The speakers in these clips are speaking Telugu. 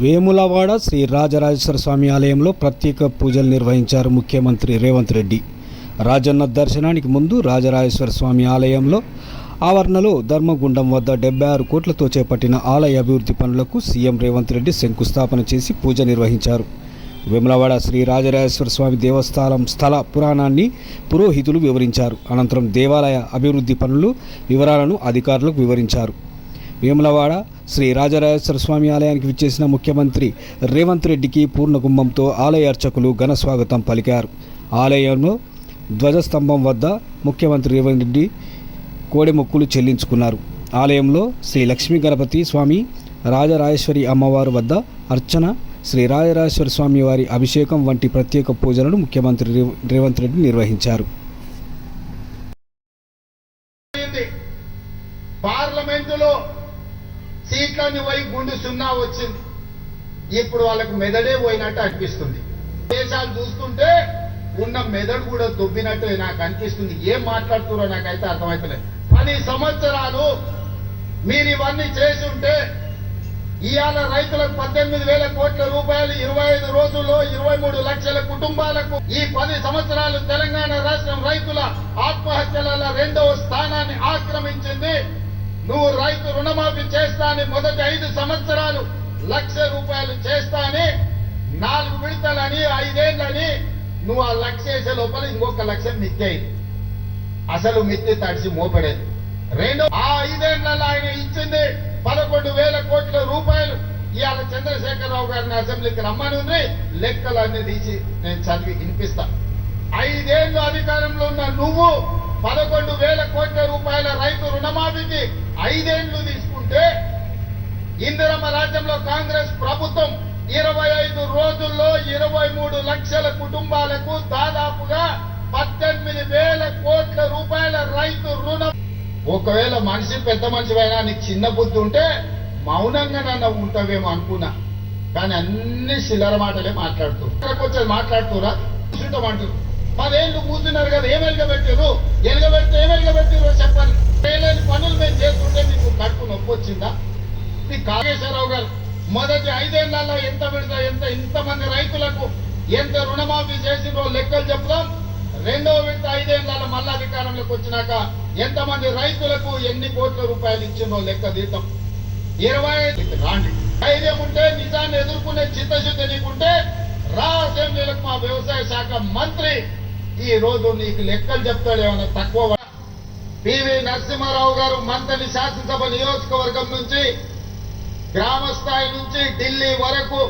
వేములవాడ శ్రీ రాజరాజేశ్వర స్వామి ఆలయంలో ప్రత్యేక పూజలు నిర్వహించారు ముఖ్యమంత్రి రేవంత్ రెడ్డి. రాజన్న దర్శనానికి ముందు రాజరాజేశ్వర స్వామి ఆలయంలో ఆవరణలో ధర్మగుండం వద్ద డెబ్బై ఆరు కోట్లతో చేపట్టిన ఆలయ అభివృద్ధి పనులకు సీఎం రేవంత్ రెడ్డి శంకుస్థాపన చేసి పూజ నిర్వహించారు. వేములవాడ శ్రీ రాజరాజేశ్వర స్వామి దేవస్థానం స్థల పురాణాన్ని పురోహితులు వివరించారు. అనంతరం దేవాలయ అభివృద్ధి పనులు వివరాలను అధికారులకు వివరించారు. వేములవాడ శ్రీ రాజరాజేశ్వర స్వామి ఆలయానికి విచ్చేసిన ముఖ్యమంత్రి రేవంత్ రెడ్డికి పూర్ణకుంభంతో ఆలయ అర్చకులు ఘన స్వాగతం పలికారు. ఆలయంలో ధ్వజస్తంభం వద్ద ముఖ్యమంత్రి రేవంత్ రెడ్డి కోడి మొక్కులు చెల్లించుకున్నారు. ఆలయంలో శ్రీ లక్ష్మీ గణపతి స్వామి రాజరాజేశ్వరి అమ్మవారు వద్ద అర్చన శ్రీ రాజరాజేశ్వర స్వామి వారి అభిషేకం వంటి ప్రత్యేక పూజలను ముఖ్యమంత్రి రేవంత్ రెడ్డి నిర్వహించారు. పార్లమెంటులో సీట్లని పోయి గుండు సున్నా వచ్చింది. ఇప్పుడు వాళ్ళకు మెదడే పోయినట్టు అనిపిస్తుంది. దేశాలు చూస్తుంటే ఉన్న మెదడు కూడా దొబ్బినట్టు నాకు అనిపిస్తుంది. ఏం మాట్లాడుతున్నారో నాకైతే అర్థమవుతలేదు పది సంవత్సరాలు మీరు ఇవన్నీ చేసి ఉంటే ఇవాళ రైతులకు పద్దెనిమిది వేల కోట్ల రూపాయలు ఇరవై ఐదు రోజుల్లో ఇరవై మూడు లక్షల కుటుంబాలకు ఈ పది సంవత్సరాలు తెలంగాణ రాష్ట్రం రైతుల ఆత్మహత్యల రెండవ స్థానాన్ని ఆక్రమించింది. నువ్వు రైతు రుణమాఫీ చేస్తానే మొదటి ఐదు సంవత్సరాలు లక్ష రూపాయలు చేస్తానే నాలుగు విడతలని ఐదేళ్ళని నువ్వు ఆ లక్ష వేసే లోపల ఇంకొక లక్ష మిత్తాయి అసలు మిత్తి తడిసి మోపడేది. రెండు ఆ ఐదేళ్ళలో ఆయన ఇచ్చింది పదకొండు వేల కోట్ల రూపాయలు. ఇవాళ చంద్రశేఖరరావు గారిని అసెంబ్లీకి రమ్మని ఉంది లెక్కలన్నీ తీసి నేను చదివి వినిపిస్తా. ఐదేళ్ళు అధికారంలో ఉన్న నువ్వు పదకొండు వేల కోట్ల రూపాయల రైతు రుణమాఫీకి ఐదేళ్ళు తీసుకుంటే ఇందిరమ్మ రాజ్యంలో కాంగ్రెస్ ప్రభుత్వం ఇరవై ఐదు రోజుల్లో ఇరవై మూడు లక్షల కుటుంబాలకు దాదాపుగా పద్దెనిమిది వేల కోట్ల రూపాయల రైతు రుణం. ఒకవేళ మనిషి పెద్ద మనిషివైనా నీకు చిన్న బుద్ధి ఉంటే మౌనంగా నన్ను ఉంటావేమో అనుకున్నా. కానీ అన్ని చిల్లర మాటలే మాట్లాడుతూ. ఇక్కడికి వచ్చి మాట్లాడుతురా? చూడమంటారు పదేళ్ళు కూర్చున్నారు కదా ఏం ఎలగబెట్టారు ఎలగబెడితే ఏం ఎలగబెట్టారో చెప్పండి. చేయలేని పనులు మేము చేస్తుంటే మీకు కడుపు నొప్పి వచ్చిందా? ఈ కాగేశ్వరరావు గారు మొదటి ఐదేళ్ళలో ఎంత పెడతా ఎంత ఇంతమంది రైతులకు ఎంత రుణమాఫీ చేసిందో లెక్కలు చెప్తాం రెండో విడత ఐదేళ్ళలో మళ్ళా అధికారంలోకి వచ్చినాక ఎంతమంది రైతులకు ఎన్ని కోట్ల రూపాయలు ఇచ్చిందో లెక్క తీద్దాం. ఇరవై ఐదు రాండి. ధైర్యం ఉంటే నిజాన్ని ఎదుర్కొనే చిత్తశుద్ధి నీకుంటే రా అసెంబ్లీలకు మా వ్యవసాయ శాఖ మంత్రి ఈ రోజు నీకు లెక్కలు చెప్తాడు ఏమైనా తక్కువ పివి నరసింహారావు గారు మంత్రి శాసనసభ నియోజకవర్గం నుంచి గ్రామ స్థాయి నుంచి ఢిల్లీ వరకు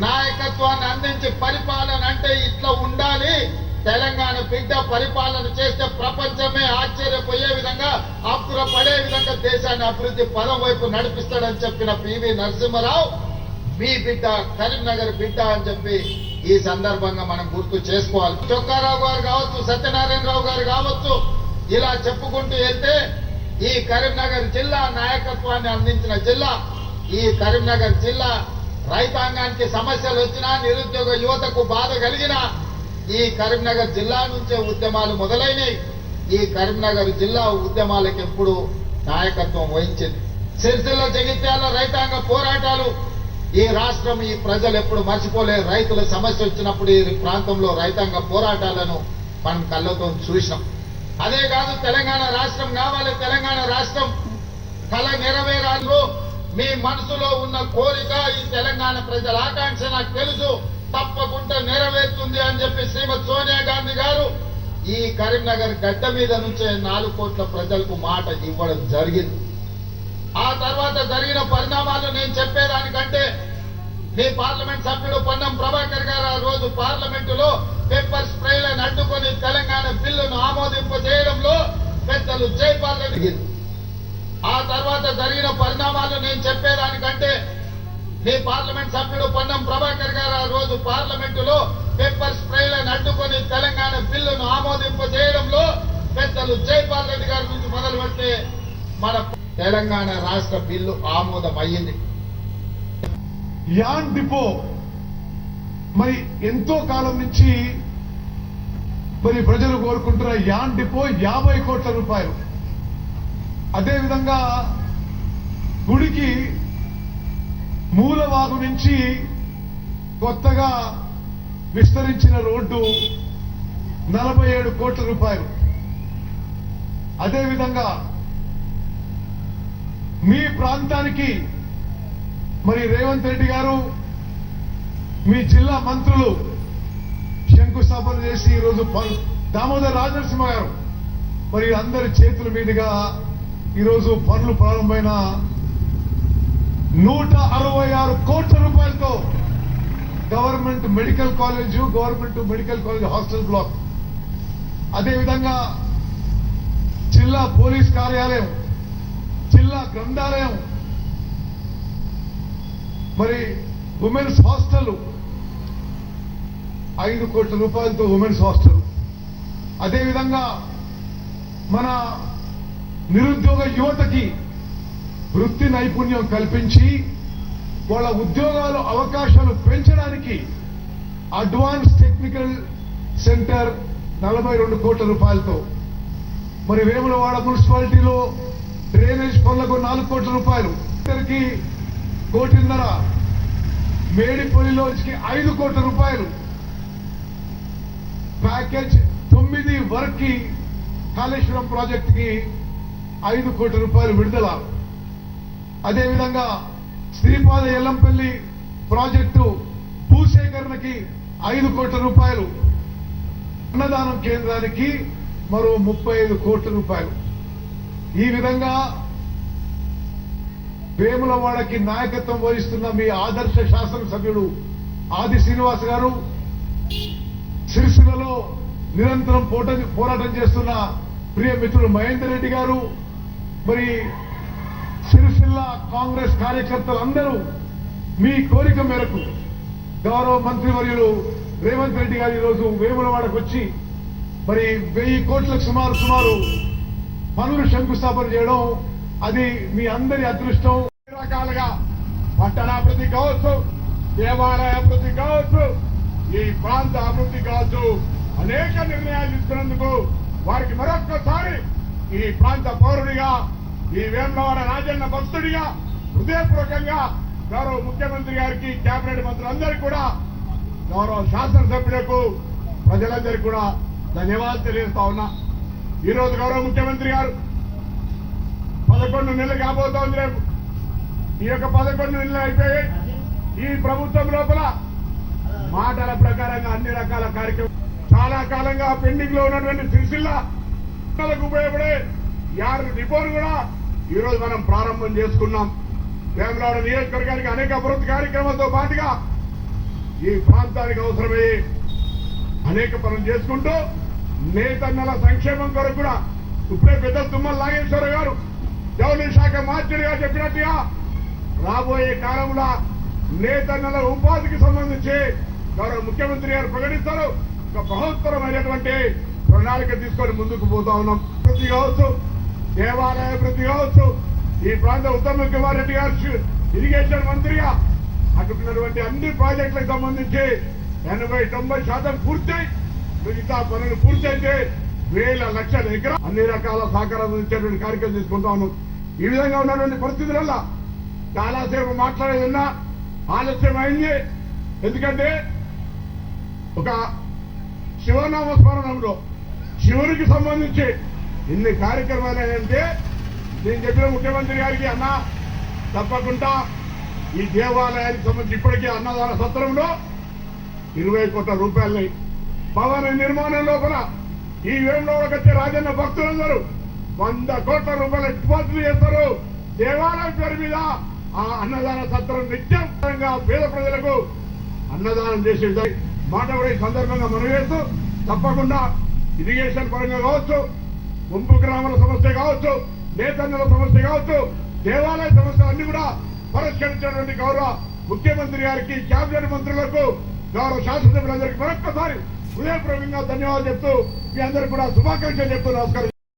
నాయకత్వాన్ని అందించి పరిపాలన అంటే ఇట్లా ఉండాలి. తెలంగాణ బిడ్డ పరిపాలన చేస్తే ప్రపంచమే ఆశ్చర్యపోయే విధంగా అప్పురపడే విధంగా దేశాన్ని అభివృద్ధి పదం వైపు నడిపిస్తాడని చెప్పిన పివి నరసింహారావు మీ బిడ్డ కరీంనగర్ బిడ్డ అని చెప్పి ఈ సందర్భంగా మనం గుర్తు చేసుకోవాలి. చొక్కారావు గారు కావచ్చు సత్యనారాయణరావు గారు కావచ్చు ఇలా చెప్పుకుంటూ వెళ్తే ఈ కరీంనగర్ జిల్లా నాయకత్వాన్ని అందించిన జిల్లా ఈ కరీంనగర్ జిల్లా రైతాంగానికి సమస్యలు వచ్చినా నిరుద్యోగ యువతకు బాధ కలిగినా ఈ కరీంనగర్ జిల్లా నుంచే ఉద్యమాలు మొదలైనవి ఈ కరీంనగర్ జిల్లా ఉద్యమాలకు ఎప్పుడు నాయకత్వం వహించింది. సిరిసిల్ల జగిత్యాల రైతాంగ పోరాటాలు ఈ రాష్ట్రం ఈ ప్రజలు ఎప్పుడు మర్చిపోలేరు రైతుల సమస్య వచ్చినప్పుడు ఈ ప్రాంతంలో రైతాంగ పోరాటాలను మనం కళ్ళతో చూసినాం. అదే కాదు తెలంగాణ రాష్ట్రం కావాలి తెలంగాణ రాష్ట్రం కళ నెరవేరాలు మీ మనసులో ఉన్న కోరిక ఈ తెలంగాణ ప్రజల ఆకాంక్ష నాకు తెలుసు తప్పకుండా నెరవేరుతుంది అని చెప్పి శ్రీమతి సోనియా గాంధీ గారు ఈ కరీంనగర్ గడ్డ మీద నుంచే నాలుగు కోట్ల ప్రజలకు మాట ఇవ్వడం జరిగింది. ఆ తర్వాత జరిగిన పరిణామాలు నేను చెప్పే మీ పార్లమెంట్ సభ్యుడు పొన్నం ప్రభాకర్ గారు ఆ రోజు పార్లమెంటులో పేపర్ స్ప్రేలను అడ్డుకొని తెలంగాణ బిల్లును ఆమోదింపజేయడంలో పెద్దలు జైపాల్ రెడ్డి ఆ తర్వాత జరిగిన పరిణామాలు నేను చెప్పేదానికంటే మీ పార్లమెంట్ సభ్యుడు పొన్నం ప్రభాకర్ గారు ఆ రోజు పార్లమెంటులో పేపర్ స్ప్రేలను అడ్డుకొని తెలంగాణ బిల్లును ఆమోదింపజేయడంలో పెద్దలు జైపాల్ రెడ్డి గారి నుంచి మొదలు పెడితే మన తెలంగాణ రాష్ట్ర బిల్లు ఆమోదం అయ్యింది. యాన్ డిపో మరి ఎంతో కాలం నుంచి మరి ప్రజలు కోరుకుంటున్న యాన్ డిపో యాభై కోట్ల రూపాయలు. అదేవిధంగా గుడికి మూలవాగు నుంచి కొత్తగా విస్తరించిన రోడ్డు నలభై ఏడు కోట్ల రూపాయలు. అదేవిధంగా మీ ప్రాంతానికి మరి రేవంత్ రెడ్డి గారు మీ జిల్లా మంత్రులు శంకుస్థాపన చేసి ఈరోజు ప- దామోదర్ రాజనరసింహ గారు మరి అందరి చేతుల మీదుగా ఈరోజు పనులు ప్రారంభమైన నూట అరవై ఆరు కోట్ల రూపాయలతో government medical college government medical college hostel block. అదేవిధంగా జిల్లా పోలీస్ కార్యాలయం జిల్లా గ్రంథాలయం మరి ఉమెన్స్ హాస్టల్ ఐదు కోట్ల రూపాయలతో ఉమెన్స్ హాస్టల్ అదేవిధంగా మన నిరుద్యోగ యువతకి వృత్తి నైపుణ్యం కల్పించి వాళ్ళ ఉద్యోగాలు అవకాశాలు పెంచడానికి అడ్వాన్స్ టెక్నికల్ సెంటర్ నలభై రెండు కోట్ల రూపాయలతో. మరి వేములవాడ మున్సిపాలిటీలో డ్రైనేజ్ పనులకు నాలుగు కోట్ల రూపాయలు. ఇద్దరికి కోటిన్నర మేడిపల్లిలోకి ఐదు కోట్ల రూపాయలు. ప్యాకేజ్ తొమ్మిది వరకు కాళేశ్వరం ప్రాజెక్టుకి ఐదు కోట్ల రూపాయలు విడుదల. అదేవిధంగా శ్రీపాద ఎల్లంపల్లి ప్రాజెక్టు భూసేకరణకి ఐదు కోట్ల రూపాయలు. అన్నదానం కేంద్రానికి మరో ముప్పై ఐదు కోట్ల రూపాయలు. ఈ విధంగా వేములవాడకి నాయకత్వం వహిస్తున్న మీ ఆదర్శ శాసనసభ్యుడు ఆది శ్రీనివాస్ గారు సిరిసిల్లలో నిరంతరం పోట- పోరాటం చేస్తున్న ప్రియ మిత్రుడు మహేందర్ రెడ్డి గారు మరి సిరిసిల్ల కాంగ్రెస్ కార్యకర్తలందరూ మీ కోరిక మేరకు గౌరవ మంత్రివర్యులు రేవంత్ రెడ్డి గారు ఈరోజు వేములవాడకు వచ్చి మరి వెయ్యి కోట్లకు సుమారు సుమారు పనులు శంకుస్థాపన చేయడం అది మీ అందరి అదృష్టం. అన్ని రకాలుగా పట్టణాభివృద్ధి కావచ్చు దేవాలయ అభివృద్ధి కావచ్చు ఈ ప్రాంత అభివృద్ధి కావచ్చు అనేక నిర్ణయాలు ఇస్తున్నందుకు వారికి మరొక్కసారి ఈ ప్రాంత పౌరుడిగా ఈ వేములవాడ రాజన్న భక్తుడిగా హృదయపూర్వకంగా గౌరవ ముఖ్యమంత్రి గారికి కేబినెట్ మంత్రులందరికీ కూడా గౌరవ శాసనసభ్యులకు ప్రజలందరికీ కూడా ధన్యవాదాలు తెలియజేస్తా ఉన్నా. ఈ రోజు గౌరవ ముఖ్యమంత్రి గారు పదకొండు నెలలు కాబోతోంది రేపు. ఈ యొక్క పదకొండు నెలలు అయిపోయాయి ఈ ప్రభుత్వం లోపల మాటల ప్రకారంగా అన్ని రకాల కార్యక్రమం చాలా కాలంగా పెండింగ్లో ఉన్నటువంటి సిరిసిల్ల పిల్లలకు ఉపయోగపడే యారు రిపోర్ట్ కూడా ఈ రోజు మనం ప్రారంభం చేసుకున్నాం. వేమలాడ నియోజకవర్గానికి అనేక అభివృద్ధి కార్యక్రమాలతో పాటుగా ఈ ప్రాంతానికి అవసరమయ్యే అనేక పనులు చేసుకుంటూ నేతన్నల సంక్షేమం కొరకు కూడా ఇప్పుడే పెద్ద తుమ్మల నాగేశ్వర గారు జౌళి శాఖ మార్చుడిగా చెప్పినట్టుగా రాబోయే కాలంలో నేతన్నల ఉపాధికి సంబంధించి గౌరవ ముఖ్యమంత్రి గారు ప్రకటిస్తారు. ఒక బహుత్తరమైనటువంటి ప్రణాళిక తీసుకొని ముందుకు పోతా ఉన్నాం. అభివృద్ధి కావచ్చు దేవాలయ అభివృద్ధి కావచ్చు ఈ ప్రాంత ఉత్తమ కుమార్ రెడ్డి గారు ఇరిగేషన్ మంత్రిగా అటున్నటువంటి అన్ని ప్రాజెక్టులకు సంబంధించి ఎనభై తొంభై శాతం పూర్తయి మిగతా పనులు పూర్తయితే వేల లక్షల ఎకరా అన్ని రకాల సహకారం ఇచ్చేటువంటి కార్యక్రమం తీసుకుంటా ఉన్నాం. ఈ విధంగా ఉన్నటువంటి పరిస్థితులలో చాలాసేపు మాట్లాడేదన్నా ఆలస్యం అయింది. ఎందుకంటే ఒక శివనామ స్మరణంలో శివునికి సంబంధించి ఇన్ని కార్యక్రమాలు అంటే నేను చెప్పిన ముఖ్యమంత్రి గారికి అన్న తప్పకుండా ఈ దేవాలయానికి సంబంధించి ఇప్పటికే అన్నదాన సత్రంలో ఇరవై కోట్ల రూపాయలని భవన నిర్మాణం లోపల ఈ వేలంలోకి వచ్చే రాజన్న భక్తులందరూ వంద కోట్ల రూపాయల డిపాజిట్లు చేస్తారు. దేవాలయం పేరు మీద ఆ అన్నదాన సత్రం నిత్యం పేద ప్రజలకు అన్నదానం చేసే మాట కూడా ఈ సందర్భంగా మనవేస్తూ తప్పకుండా ఇరిగేషన్ పరంగా కావచ్చు ముంపు గ్రామాల సమస్య కావచ్చు నేతన్నల సమస్య కావచ్చు దేవాలయ సమస్యలు అన్ని కూడా పరిష్కరించినటువంటి గౌరవ ముఖ్యమంత్రి గారికి కేబినెట్ మంత్రులకు గౌరవ శాసనసభ్యులందరికీ మరొక్కసారి హృదయపూర్వకంగా ధన్యవాదాలు చెప్తూ మీ అందరూ కూడా శుభాకాంక్షలు చెప్తూ నమస్కారం